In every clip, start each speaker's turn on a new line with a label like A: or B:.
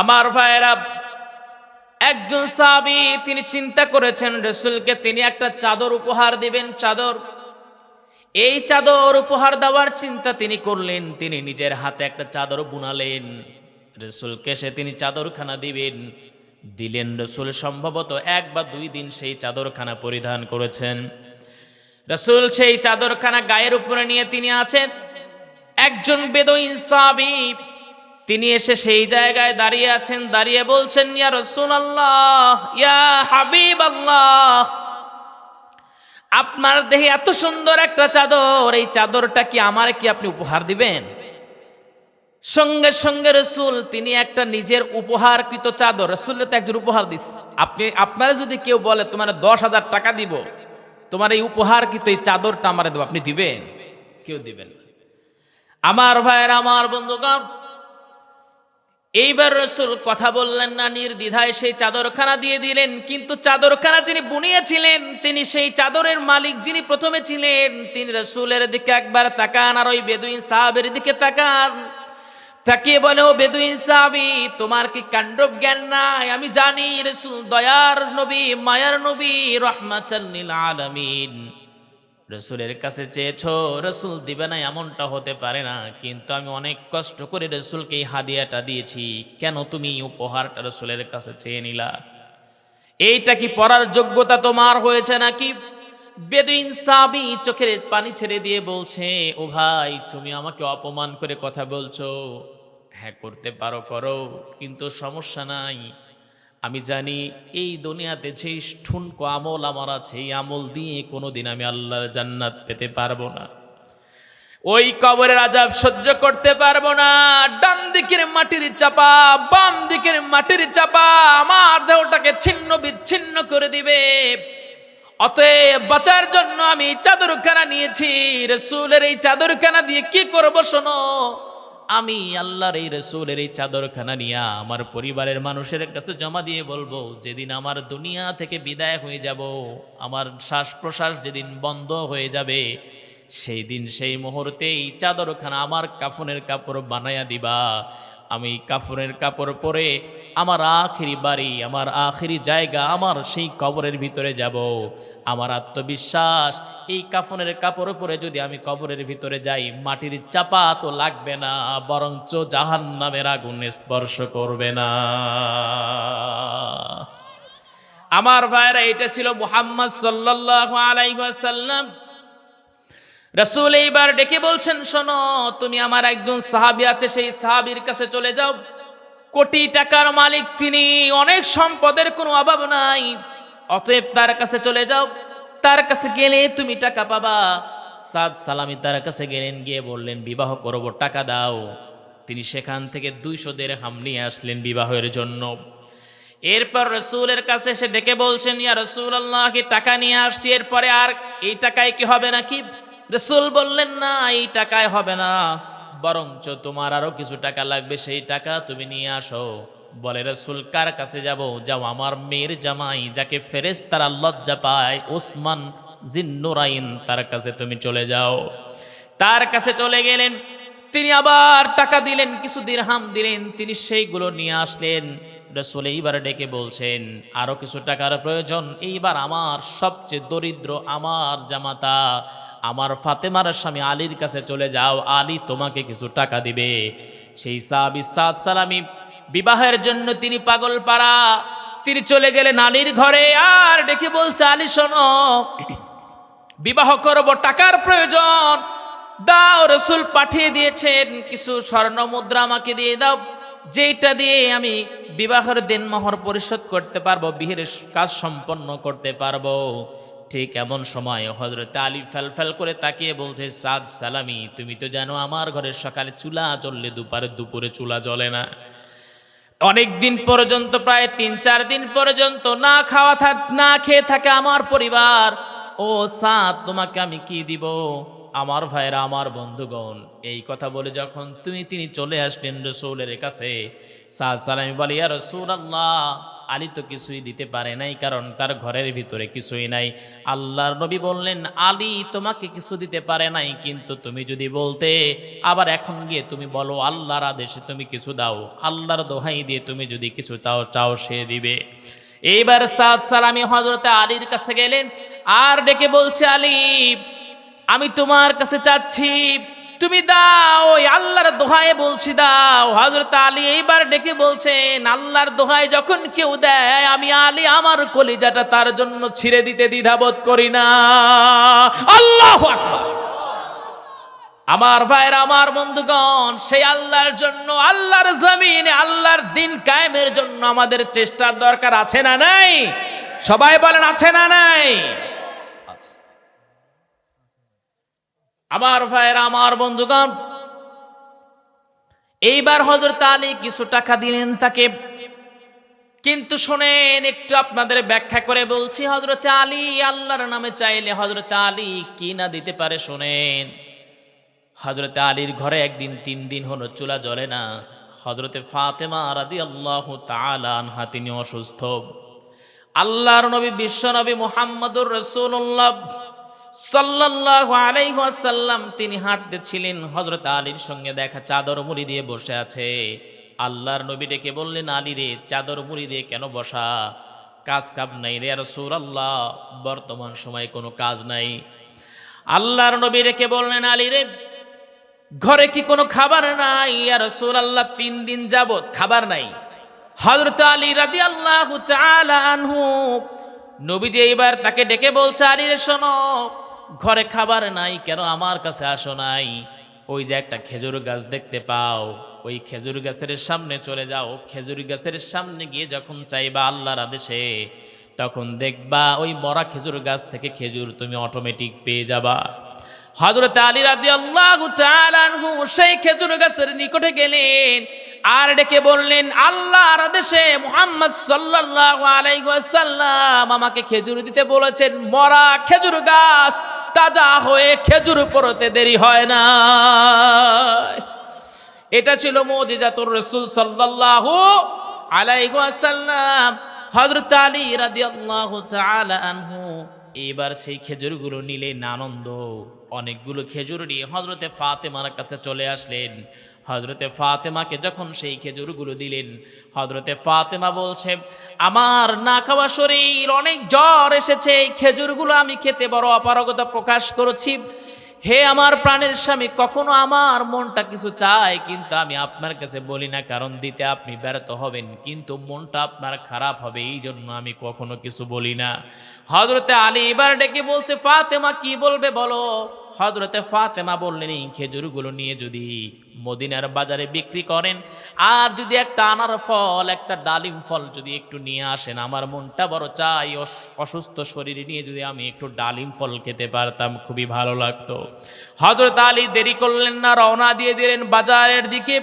A: আমার ভাইয়েরা, একজন সাহাবী, তিনি চিন্তা করেছেন, রসুলকে তিনি একটা চাদর উপহার দিবেন, চাদর। এই চাদর উপহার দেওয়ার চিন্তা তিনি করলেন, তিনি নিজের হাতে একটা চাদর বুনালেন। রসুলকে সে তিনি চাদরখানা দিবেন। দিলেন রসুল সম্ভবত এক বা দুই দিন সেই চাদরখানা পরিধান করেছেন। রসুল সেই চাদরখানা গায়ের উপরে নিয়ে তিনি আছেন। একজন বেদইন সাহাবী তিনি এসে সেই জায়গায় দাঁড়িয়ে আছেন, দাঁড়িয়ে বলছেন, ইয়া রসুন আল্লাহ ইয়া হাবিব আল্লাহ আপনার দেহে এত সুন্দর একটা চাদর, এই চাদরটা কি আমার কি আপনি উপহার দিবেন? সঙ্গে সঙ্গে রসুল, তিনি একটা নিজের উপহারকৃত চাদর রসুল তো একজন উপহার দিস আপনি, আপনারা যদি কেউ বলে, তোমার দশ হাজার টাকা দিব, তোমার এই উপহারকৃত এই চাদরটা আমার দেবো আপনি দিবেন? কেউ দিবেন। আমার ভাইয়ের, আমার বন্ধুগণ এইবার রসুল কথা বললেন না, নির্দ্বিধায় সেই চাদরখানা দিয়ে দিলেন। কিন্তু চাদরখানা যিনি বুনিয়েছিলেন, তিনি সেই চাদরের মালিক যিনি প্রথমে ছিলেন, তিনি রসুলের দিকে একবার তাকান আর ওই বেদুইন সাহাবের দিকে তাকান। তাকিয়ে বলে, ও বেদুইন সাহাবি, তোমার কি কাণ্ডব জ্ঞান নাই? আমি জানি রসুল দয়ার নবী, মায়ার নবী রহমাচাল্লিল আলামিন। রসুলের কাছে চেয়েছ, রসুল দিবে না, এমনটা হতে পারে না। কিন্তু আমি অনেক কষ্ট করে রসুলকে এই হাদিয়াটা দিয়েছি। কেন তুমি উপহারটা রসুলের কাছে চেয়ে নিলা? এইটা কি পড়ার যোগ্যতা তোমার হয়েছে নাকি? বেদুইন সাবি চোখের পানি ছেড়ে দিয়ে বলছে, ও ভাই, তুমি আমাকে অপমান করে কথা বলছো। হ্যাঁ করতে পারো, করো, কিন্তু সমস্যা নাই। আমি জানি এই দুনিয়াতে যে ঠুনকো আমল আমার আছে, এই আমল দিয়ে কোনোদিন আমি আল্লাহর জান্নাত পেতে পারব না। ওই কবরের আজাব সহ্য করতে পারব না। ডান দিকের মাটির চাপা, বাম দিকের মাটির চাপা আমার দেহটাকে ছিন্ন বিচ্ছিন্ন করে দিবে। অতএব বাঁচার জন্য আমি চাদরখানা নিয়েছি। রসুলের এই চাদরখানা দিয়ে কি করব শোনো? আমি আল্লাহর এই রসুলের এই চাদরখানা নিয়ে আমার পরিবারের মানুষের কাছে জমা দিয়ে বলব, যেদিন আমার দুনিয়া থেকে বিদায় হয়ে যাব, আমার শ্বাস প্রশ্বাস যেদিন বন্ধ হয়ে যাবে, সেই দিন সেই মুহূর্তে এই চাদরখানা আমার কাফনের কাপড় বানাইয়া দিবা। আমি কাফনের কাপড় পরে আমার আখিরি বাড়ি, আমার আখিরি জায়গা, আমার সেই কবরের ভিতরে যাব। আমার আত্মবিশ্বাস, এই কাফনের কাপড় পরে যদি আমি কবরের ভিতরে যাই, মাটির চাপা তো লাগবে না, বরঞ্চ জাহান নামের আগুন স্পর্শ করবে না। আমার ভাইরা, এটা ছিল মুহাম্মদ সাল্লাল্লাহু আলাইহি ওয়াসাল্লাম। রসুল এইবার ডেকে বলছেন, শোনো, তুমি আমার একজন সাহাবি আছে, সেই সাহাবির কাছে চলে যাও। কোটি টাকার মালিক তিনি, অনেক সম্পদের কোনো অভাব নাই। অতএব তার কাছে চলে যাও। তার কাছে গেলে তুমি টাকা পাবা। সাদ সালামি তার কাছে গেলেন, গিয়ে বললেন, বিবাহ করব, টাকা দাও। তিনি সেখান থেকে দুইশো দেড় হাম নিয়ে আসলেন বিবাহের জন্য। এরপর রসুলের কাছে এসে ডেকে বলছেন, ইয়া রসুল আল্লাহকে টাকা নিয়ে আসছি, এরপরে আর এই টাকায় কি হবে নাকি? রসুল বললেন, না, এই টাকায় হবে না। বরঞ্চ তোমার আরও কিছু টাকা লাগবে, সেই টাকা তুমি নিয়ে আসো। বলে রসুল, কার কাছে যাব? যাও আমার মেয়ের জামাই, যাকে ফেরেস তারা লজ্জা পায়, ওসমান জিন্নুরাইন, তার কাছে তুমি চলে যাও। তার কাছে চলে গেলেন। তিনি আবার টাকা দিলেন, কিছু দিরহাম দিলেন, তিনি সেইগুলো নিয়ে আসলেন। রসুল এইবার ডেকে বলছেন, আরও কিছু টাকার প্রয়োজন? এইবার আমার সবচেয়ে দরিদ্র, আমার জামাতা আমার ফাতেমার স্বামী আলীর কাছে চলে যাও, আলী তোমাকে কিছু টাকা দিবে। সেই সাহাবি সাদ সালামি বিবাহের জন্য তিনি পাগল পাড়া, তিনি চলে গেলেন আলীর ঘরে আর ডেকে বলছে, আলী, শোনো, বিবাহ করব, টাকার প্রয়োজন। দাও, রসুল পাঠিয়ে দিয়েছেন, কিছু স্বর্ণ মুদ্রা আমাকে দিয়ে দাও। যেটা দিয়ে আমি বিবাহের দিনমোহর পরিশোধ করতে পারব বিহের কাজ সম্পন্ন করতে পারব। ঠিক এমন সময় হজরত আলী ফেল করে তাকিয়ে বলছে, সাদ সালামি, তুমি তো জানো আমার ঘরের সকালে চুলা জ্বললে দুপারে দুপুরে চুলা জ্বলে না। অনেক দিন পর্যন্ত, প্রায় তিন চার দিন পর্যন্ত না খাওয়া থাক, না খেয়ে থাকে আমার পরিবার। ও সাদ, তোমাকে আমি কি দিব? আমার ভাইরা আমার বন্ধুগণ, এই কথা বলে যখন তুমি, তিনি চলে আসলেন রসুলের কাছে। সাদ সালামি বলে, ইয়া রসুল আল্লাহ আলী তো কিছুই দিতে পারে নাই, কারণ তার ঘরের ভিতরে কিছুই নাই। আল্লাহর নবী বললেন, আলী তোমাকে কিছু দিতে পারে নাই, কিন্তু তুমি যদি বলতে, আবার এখন গিয়ে তুমি বলো, আল্লাহর আদেশে তুমি কিছু দাও, আল্লাহর দোহাই দিয়ে তুমি যদি কিছু তাও চাও, সে দিবে। এইবার সাদ সালামি হজরতে আলীর কাছে গেলেন, আর ডেকে বলছে, আলী, আমি তোমার কাছে চাচ্ছি তুমি দাও আল্লাহর দোহায় বলছি দাও। হজরত আলী এইবার ডেকে বলছেন, আল্লাহর দোহায় যখন কেউ দেয়, আমি আলী আমার কলিজাটা তার জন্য ছিঁড়ে দিতে দ্বিধাবোধ করি না। আল্লাহ আমার ভাইয়ের, আমার বন্ধুগণ, সেই আল্লাহর জন্য, আল্লাহর জমিনে, আল্লাহর দিন কায়েমের জন্য আমাদের চেষ্টার দরকার আছে না নাই? সবাই বলেন, আছে না নাই? আমার ভাইয়ের, আমার বন্ধুগণ, এইবার হজরত আলী কিছু টাকা দিলেন তাকে। কিন্তু শোনেন, একটু আপনাদের ব্যাখ্যা করে বলছি হজরত আলী আল্লাহর নামে চাইলে হজরত আলী কি না দিতে পারে শোনেন। হজরতে আলীর ঘরে একদিন, তিন দিন হলো চুলা জ্বলে না। হজরতে ফাতেমা রাদি আল্লাহ আনহা, তিনি অসুস্থ। আল্লাহর নবী, বিশ্ব নবী মোহাম্মদুর রসুল্লাহ সাল্লাল্লাহু আলাইহি ওয়াসাল্লাম তিনি হাঁটতে ছিলেন হযরত আলীর সঙ্গে দেখা চাদর মুড়ি দিয়ে বসে আছে। আল্লাহর নবী ডেকে বললেন, আলী রে, চাদর মুড়ি দিয়ে কেন বসা? কাজ কাম নাই রে রাসূলুল্লাহ, বর্তমান সময়ে কোনো কাজ নাই। আল্লাহর নবী রেখে বললেন, আলী রে, ঘরে কি কোনো খাবার নাই? আর আল্লাহ তিন দিন যাবত খাবার নাই। হযরত আলী রাদিয়াল্লাহু তাআলা আনহু, নবীজি এইবার তাকে ডেকে বলছে, আলী রে, শোনো ঘরে খাবার নাই, কেন আমার কাছে আসো নাই? ওই যে একটা খেজুর গাছ দেখতে পাও, ওই খেজুর গাছের সামনে চলে যাও। খেজুর গাছের সামনে গিয়ে যখন চাইবা আল্লাহর আদেশে, তখন দেখবা ওই মরা খেজুর গাছ থেকে খেজুর তুমি অটোমেটিক পেয়ে যাবা। হজরত আলী রাদি আল্লাহ সেই খেজুর গাছের নিকটে গেলেন আর ডেকে বললেন, আল্লাহর আদেশে মুহাম্মদ সাল্লাল্লাহু আলাইহি ওয়াসাল্লাম আমাকে খেজুর দিতে বলেছেন, মরা খেজুর গাছ তাজা হয়ে খেজুর পড়তে দেরি হয় না। এটা ছিল মুজিজাতুর রাসূল সাল্লাল্লাহু আলাইহি ওয়াসাল্লাম। হযরত আলী রাদিয়াল্লাহু তাআলা আনহু এবার সেই খেজুরগুলো নিলেন আনন্দ। অনেকগুলো খেজুর নিয়ে হজরতে ফাতেমার কাছে চলে আসলেন। হজরতে ফাতেমাকে যখন সেই খেজুরগুলো দিলেন হজরতে ফাতেমা বলছে, আমার না খাওয়া শরীর, অনেক জ্বর এসেছে, এই খেজুরগুলো আমি খেতে বড় অপারগতা প্রকাশ করেছি। হে আমার প্রাণের স্বামী, কখনো আমার মনটা কিছু চায়, কিন্তু আমি আপনার কাছে বলি না, কারণ দিতে আপনি ব্যর্থ হবেন, কিন্তু মনটা আপনার খারাপ হবে এই জন্য আমি কখনো কিছু বলি না। হজরতে আলী এবার ডেকে বলছে, ফাতেমা কি বলবে বলো? হজরতে ফাতেমা বললেন, এই খেজুরগুলো নিয়ে যদি মদিনার বাজারে বিক্রি করেন, আর যদি একটা আনার ফল, একটা ডালিম ফল যদি একটু নিয়ে আসেন, আমার মনটা বড় চাই, অস- অসুস্থ শরীরে নিয়ে যদি আমি একটু ডালিম ফল খেতে পারতাম, খুবই ভালো লাগতো। হজরত আলী দেরি করলেন না, রওনা দিয়ে দিলেন বাজারের দিকে।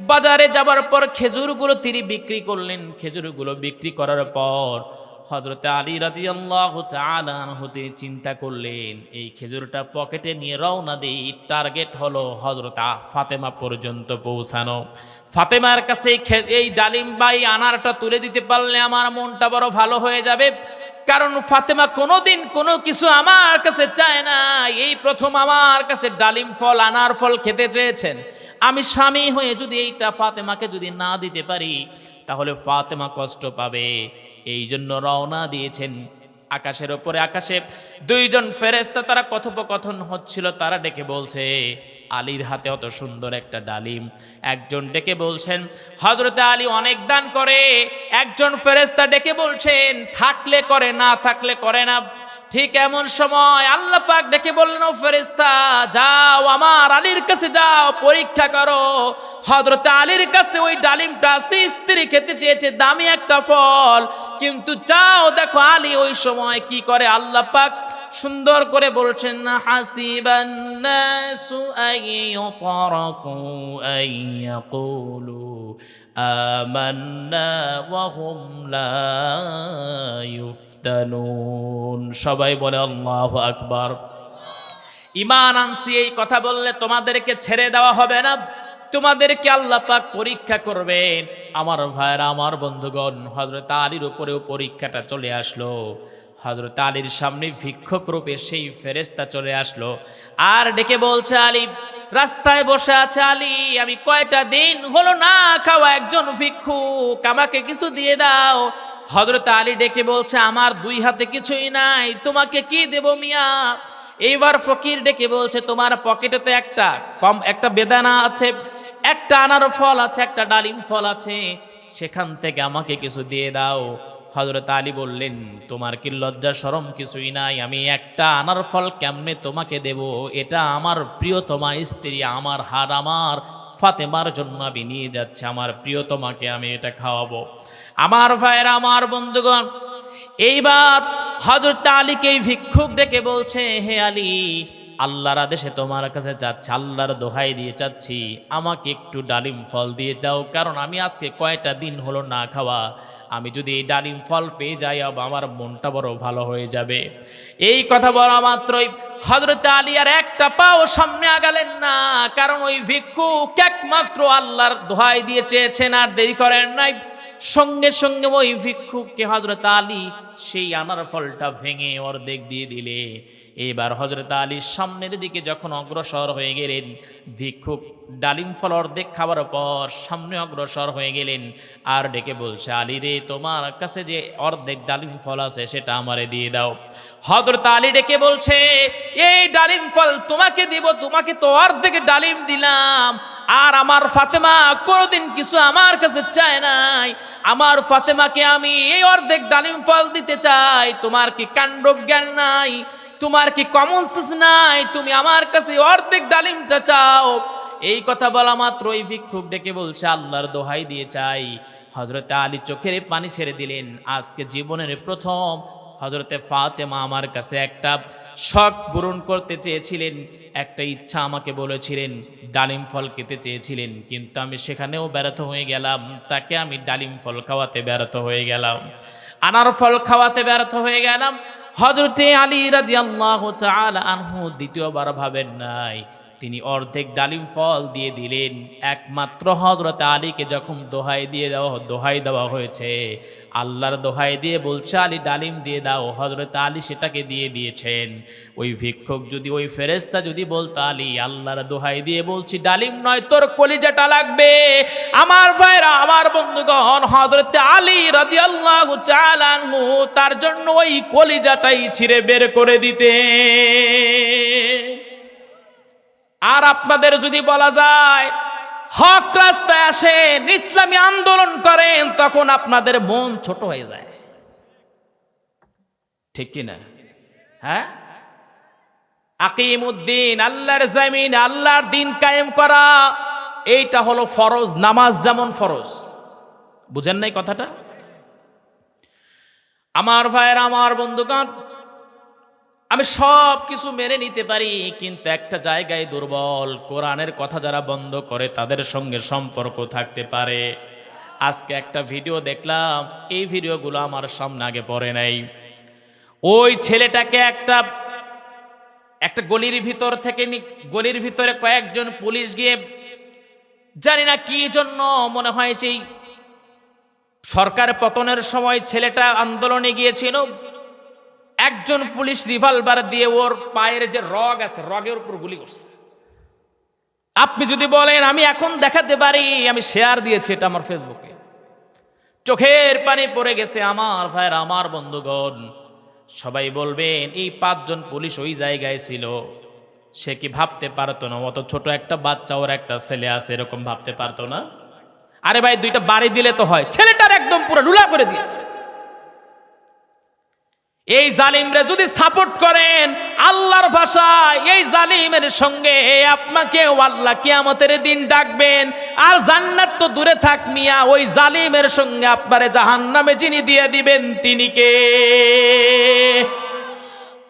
A: বাজারে যাবার পর খেজুরগুলো তিনি বিক্রি করলেন। খেজুরগুলো বিক্রি করার পর হজরত আলী রাদিয়াল্লাহ হতে চিন্তা করলেন, এই খেজুরটা পকেটে নিয়ে রওনা দিই, টার্গেট হলো হজরত ফাতেমা পর্যন্ত পৌঁছানো। ফাতেমার কাছে এই ডালিম বাই আনারটা তুলে দিতে পারলে আমার মনটা বড় ভালো হয়ে যাবে। কারণ ফাতেমা কোনোদিন কোনো কিছু আমার কাছে চায় না। এই প্রথম আমার কাছে ডালিম ফল, আনার ফল খেতে চেয়েছেন। আমি স্বামী হয়ে যদি এইটা ফাতেমাকে যদি না দিতে পারি, তাহলে ফাতেমা কষ্ট পাবে। এই জন্য রওনা দিয়েছেন আকাশের ওপরে আকাশে। দুইজন ফেরেস্তা তারা কথোপকথন হচ্ছিল, তারা ডেকে বলছে আলীর হাতে অত সুন্দর একটা ডালিম। একজন ডেকে বলছেন হজরতে আলী অনেক দান করে। একজন ফেরেস্তা ডেকে বলছেন, থাকলে করে না, থাকলে করে না। ঠিক এমন সময় আল্লাহ পাক ডেকে বললেন, ও ফেরেস্তা যাও আমার আলীর কাছে যাও, পরীক্ষা করো। হজরতে আলীর কাছে ওই ডালিমটা সে স্ত্রী খেতে চেয়েছে, দামি একটা ফল। কিন্তু যাও দেখো আলী ওই সময় কি করে? আল্লাহ পাক সুন্দর করে বলছেন, না আইয়ুতরাকু আইয়াকুলু আমান্না ওয়া হুম লা ইফতানুন সবাই বলে, আল্লাহু আকবার। ইমান আনছি, এই কথা বললে তোমাদেরকে ছেড়ে দেওয়া হবে না। তোমাদেরকে আল্লাহ পাক পরীক্ষা করবেন। আমার ভাইয়েরা, আমার বন্ধুগণ হজরত আলীর উপরেও পরীক্ষাটা চলে আসলো। হজরত আলীর সামনে ভিক্ষক রূপে সেই ফেরেস্তা চলে আসলো। আর ডেকে বলছে, আলী, রাস্তায় বসে আছে আলী, আমি কয়টা দিন হলো না খাওয়া একজন ভিক্ষুক, আমাকে কিছু দিয়ে দাও। হজরত আলী ডেকে বলছে, আমার দুই হাতে কিছুই নাই, তোমাকে কি দেব মিয়া? এইবার ফকির ডেকে বলছে, তোমার পকেটে তো একটা কম, একটা বেদানা আছে, একটা আনার ফল আছে, একটা ডালিম ফল আছে, সেখান থেকে আমাকে কিছু দিয়ে দাও। হজরত আলী বললেন, তোমার কি লজ্জা সরম কিছুই নাই? আমি একটা আনার ফল কেমনে তোমাকে দেব? এটা আমার প্রিয়তমা স্ত্রী, আমার হার আমার ফাতেমার জন্য আমি নিয়ে যাচ্ছি, আমার প্রিয়তমাকে আমি এটা খাওয়াবো। আমার ভাইয়েরা, আমার বন্ধুগণ, এইবার হজরত আলীকে ভিক্ষুক ডেকে বলছে, হে আলী আল্লাহর আদেশে তোমার কাছে যাচ্ছি, আল্লাহর দোহাই দিয়ে চাচ্ছি আমাকে একটু ডালিম ফল দিয়ে দাও, কারণ আমি আজকে কয়টা দিন হলো না খাওয়া। আমি যদি এই ডালিম ফল পেয়ে যাই আমার মনটা বড় ভালো হয়ে যাবে। এই কথা বলা মাত্রই হজরত আলী আর একটা পাও সামনে আগালেন না, কারণ ওই ভিক্ষুক একমাত্র আল্লাহর দোহাই দিয়ে চেয়েছেন, আর দেরি করেন নাই। সঙ্গে সঙ্গে ওই ভিক্ষুককে হজরত আলী সেই আনার ফলটা ভেঙে অর্ধেক দিয়ে দিলে। এবার হজরত আলীর সামনের দিকে যখন অগ্রসর হয়ে গেলেন, ভিক্ষুক ডালিম ফল অর্ধেক খাবার পর সামনে অগ্রসর হয়ে গেলেন আর ডেকে বলছে, আলী রে, তোমার কাছে যে অর্ধেক ডালিম ফল আছে সেটা আমারে দিয়ে দাও। হজরত আলী ডেকে বলছে, এই ডালিম ফল তোমাকে দিব, তোমাকে তো অর্ধেক ডালিম দিলাম। আর আমার ফাতেমা কোনোদিন কিছু আমার কাছে চায় নাই। আমার ফাতেমাকে আমি এই অর্ধেক ডালিম ফল দিতে চাই। তোমার কি কাণ্ড জ্ঞান নাই? তোমার কি কমন সেন্স নাই? তুমি আমার কাছে অর্ধেক ডালিমটা চাও। এই কথা বলা মাত্র ওই ভিক্ষুক ডেকে বলছে, আল্লাহর দোহাই দিয়ে চাই। হজরতে আলী চোখের পানি ছেড়ে দিলেন। আজকে জীবনের প্রথম হজরতে ফাতেমা আমার কাছে একটা শখ পূরণ করতে চেয়েছিলেন, একটা ইচ্ছা আমাকে বলেছিলেন, ডালিম ফল খেতে চেয়েছিলেন, কিন্তু আমি সেখানেও ব্যর্থ হয়ে গেলাম, তাকে আমি ডালিম ফল খাওয়াতে ব্যর্থ হয়ে গেলাম। আনার ফল খাওয়াতে ব্যর্থ হয়ে গেলাম। হজরতে আলী রাজি আল্লাহ আনহু দ্বিতীয়বার ভাবেন নাই তিনি অর্ধেক ডালিম ফল দিয়ে দিলেন। একমাত্র হজরত আলীকে যখন দোহাই দিয়ে দেওয়া দোহাই দেওয়া হয়েছে, আল্লাহর দোহাই দিয়ে বলছে, আলী ডালিম দিয়ে দাও। হজরত আলী সেটাকে দিয়ে দিয়েছেন। ওই ভিক্ষুক যদি, ওই ফেরেস্তা যদি বলতো, আলী, আল্লাহর দোহাই দিয়ে বলছি, ডালিম নয়, তোর কলিজাটা লাগবে। আমার ভাইরা, আমার বন্ধুগণ হজরত আলী রাজি আল্লাহ তার জন্য ওই কলিজাটাই ছিঁড়ে বের করে দিতে আর আপনাদের যদি বলা যায়, হক রাস্তায় আসেন ইসলামী আন্দোলন করেন, তখন আপনাদের মন ছোট হয়ে যায়। ঠিক কি না হ্যাঁ? আকিম উদ্দিন আল্লাহর জামিন, আল্লাহর দিন কায়েম করা, এইটা হলো ফরজ, নামাজ যেমন ফরজ। বুঝেন নাই কথাটা? আমার ভাইয়ের, আমার বন্ধুগণ আমি সব কিছু মেনে নিতে পারি, কিন্তু একটা জায়গায় দুর্বল। কোরআনের কথা যারা বন্ধ করে, তাদের সঙ্গে সম্পর্ক থাকতে পারে। আজকে একটা ভিডিও দেখলাম, এই ভিডিওগুলো আমার সামনে আগে পড়ে নাই। ওই ছেলেটাকে একটা একটা গলির ভিতর থেকে গলির ভিতরে কয়েকজন পুলিশ গিয়ে, জানি না কি জন্য, মনে হয় সেই সরকার পতনের সময় ছেলেটা আন্দোলনে গিয়েছিল। একজন পুলিশ রিভলভার দিয়ে ওর পায়ের যে রগ আছে, রগের উপর গুলি করছে। আপনি যদি বলেন, আমি এখন দেখাতে পারি, আমি শেয়ার দিয়েছি এটা আমার ফেসবুকে। চোখের পানি পড়ে গেছে আমার ভাইয়ের, আমার বন্ধুগণ। সবাই বলবেন, এই পাঁচজন পুলিশ ওই জায়গায় ছিল। সে কি ভাবতে পারতো না? অত ছোট একটা বাচ্চা, ওর একটা ছেলে আছে, এরকম ভাবতে পারতো না? আরে ভাই, দুইটা বাড়ি দিলে তো হয়। ছেলেটার একদম পুরো লুলা করে দিয়েছে। এই জালিমরা যদি সাপোর্ট করেন, আল্লাহর ভাষায় এই জালিমের সঙ্গে আপনাকে আল্লাহ কিয়ামতের দিন ডাকবেন। আর জান্নাত তো দূরে থাক মিয়া, ওই জালিমের সঙ্গে আপনারে জাহান্নামে যিনি দিয়ে দিবেন তিনি কে?